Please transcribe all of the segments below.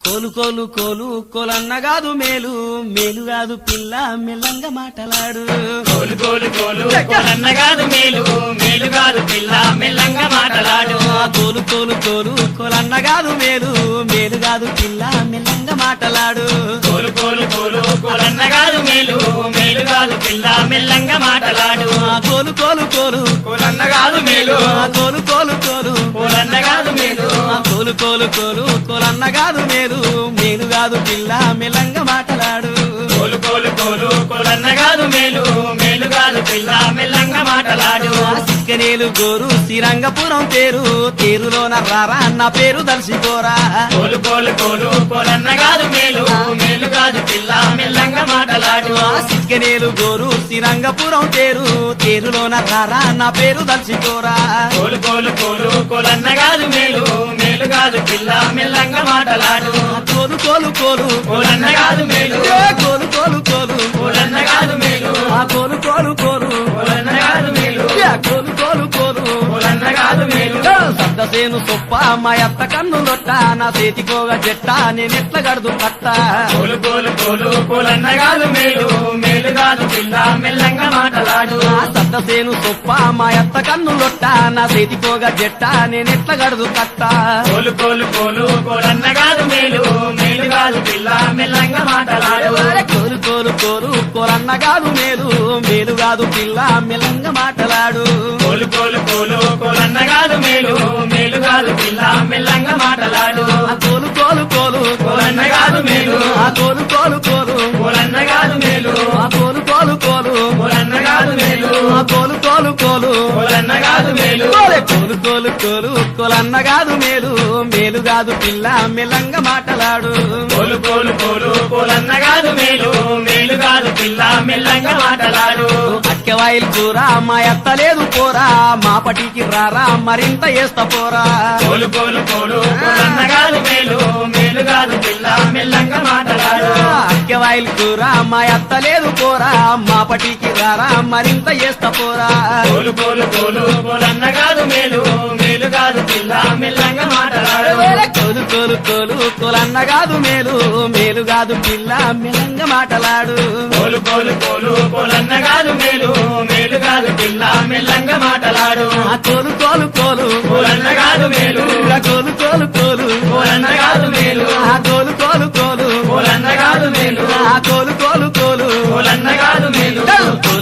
కోలు కోలు కోలు కోలన్న కాదు మేలు మేలు కాదు పిల్ల మెల్లంగా మాటలాడు కోలు కోలు కోలు కోలన్న కాదు మేలు మేలు కాదు పిల్ల మెల్లంగా మాటలాడు కోలు కోలు కోలు కోలన్న కాదు మేలు మేలు కాదు పిల్ల మెల్లంగా మాటలాడు కోలు కోలు కోలు కోలన్న కాదు మేలు మేలు కాదు పిల్ల మెల్లంగా మాటలాడు ఆ కోలు కోలు కోలు కోలన్న కాదు మేలు కోలు కోలు కోలు కోలన్న కోలు కోలు కోలు కోలన్న కాదు మేలు. మేలు కాదు పిల్ల మెల్లంగా మాటలాడు. కోలు కోలు కోలు కోలన్న కాదు మేలు. మేలు కాదు పిల్ల మెల్లంగా మాటలాడు. సిక్కనేలు గోరు శ్రీరంగపురం పేరు. తేరులోన రారా అన్న పేరు దర్శిపోరా కోలు కోలు కోలు కోలన్న కాదు మేలు. మేలు కాదు పిల్ల మెల్లంగా మాటలాడు. సిక్కనేలు గోరు శ్రీరంగపురం తేరు తేరులోన రారా అన్న పేరు దర్శిపోరా కోలు కోలు కోలు కోలన్న కాదు మేలు. కాదు పిల్ల మెల్లంగా మాటలాడు. కోలు కోలు కోలు. కోలన్న కాదు మేలు. కోలు కోలు కోలు. కోలన్న కాదు మేలు. ఆ కోలు కోలు కోలు. కోలన్న కాదు మేలు. కోలు కోలు కోలు. కోలన్న కాదు మేలు. సద్దసేను సొప్ప మా అత్త కన్నులొట్ట నా చేతికోగ జట్ట నేనెట్ల గడుదు పట్ట. కోలు కోలు కోలు కోలన్న కాదు మేలు. కాదు పిల్ల మెల్లంగా మాటలాడు. సద్దసేను సొప్ప మా అత్త కన్నులొట్ట నా చేతికోగ జట్ట నేనెట్ల గడుదు పట్ట కోలు కోలు కోలు కోలన్న కాదు మేలు మేలు కాదు పిల్ల మెల్లంగా మాటలాడు. కోలు కోలు కోలు కోలన్న కాదు మేలు మేలు కాదు పిల్ల మెల్లంగా మాటలాడు. కోలు కోలు కోలు కోలన్న కాదు మేలు మేలు కాదు పిల్ల మెల్లంగా మాటలాడు. కోలు కోలు కోలు కోలన్న కోలు కోలు కోలు కోలన్న కాదు మేలు. కోలే కోలు కోలు కోలు కోలన్న కాదు మేలు. మేలు కాదు పిల్ల మెల్లంగా మాటలాడు. కోలు కోలు కోలు కోలన్న కాదు మేలు. మేలు కాదు పిల్ల మెల్లంగా మాటలాడు. అక్కవాయిల్ కూర మా ఎత్త లేదు పోరా. మా పటికి రారా మరింత వేస్తా పోరా. కోలు కోలు కోలు కోలన్న కాదు మేలు. మేలు కాదు పిల్ల మెల్లంగా మాటలాడు. అక్కవాయిల్ కూర మా ఎత్త లేదు పోరా. రారా మరింత వేస్తా పోరా కోలు కోలు కోలు కోలన్న కాదు మేలు మేలు కాదు పిల్ల మెల్లంగా మాటలాడు. కోలు కోలు కోలు కోలన్న కాదు మేలు మేలు కాదు పిల్ల మెల్లంగా మాటలాడు. కాదు మేలు మేలు కాదు పిల్ల మెల్లంగా మాటలాడు. ఆ కోలు కోలు కోలు కోలన్న కాదు మేలు. ఆ కోలు కోలు కోలు కోలన్న కాదు మేలు. ఆ కోలు కోలు కోలు కోలన్న కాదు మేలు. ఆ కోలు కోలు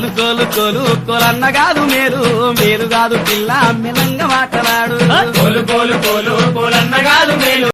కాదు కోలు కోలు కోలన్న కాదు మేలు మేలు కాదు పిల్ల మిలంగ మాటలాడు. కోలు కోలు కోలు కోలన్న కాదు మేలు.